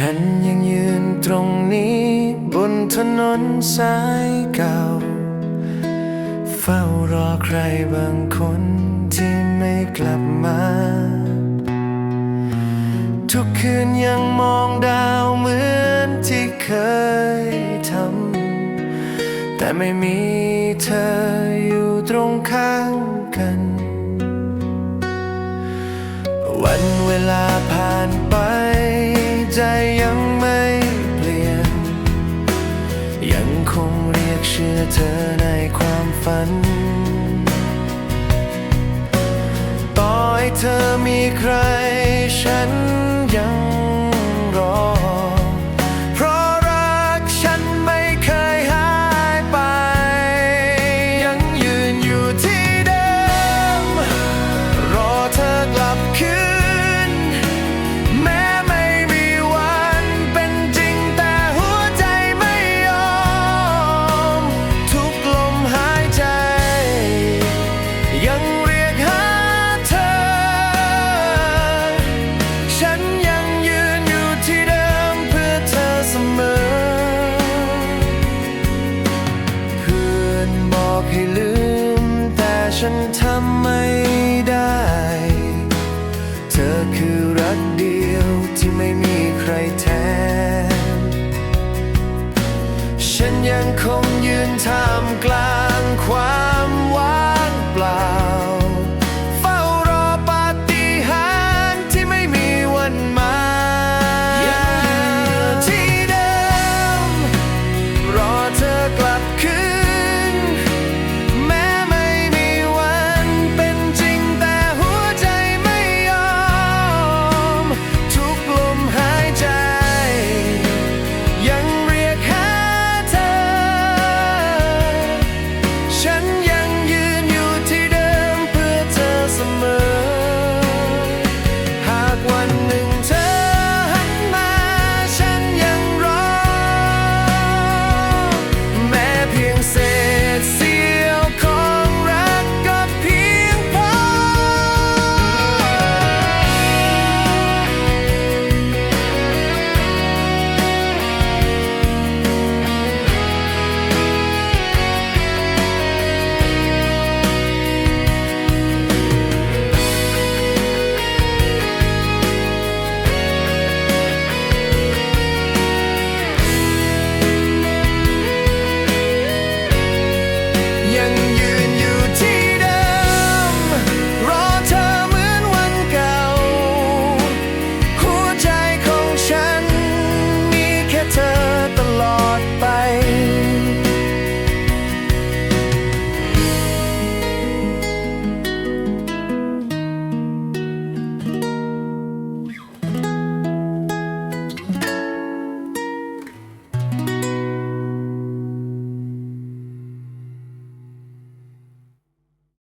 ฉันยังยืนตรงนี้บนถนนสายเก่า เฝ้ารอใครบางคนที่ไม่กลับมา ทุกคืนยังมองดาวเหมือนที่เคยทำ แต่ไม่มีเธออยู่ตรงข้างกัน วันเวลาผ่านไป ใจยังไม่เปลี่ยน ยังคงเรียกเชื่อเธอในความฝัน ต่อให้เธอมีใคร ocean you.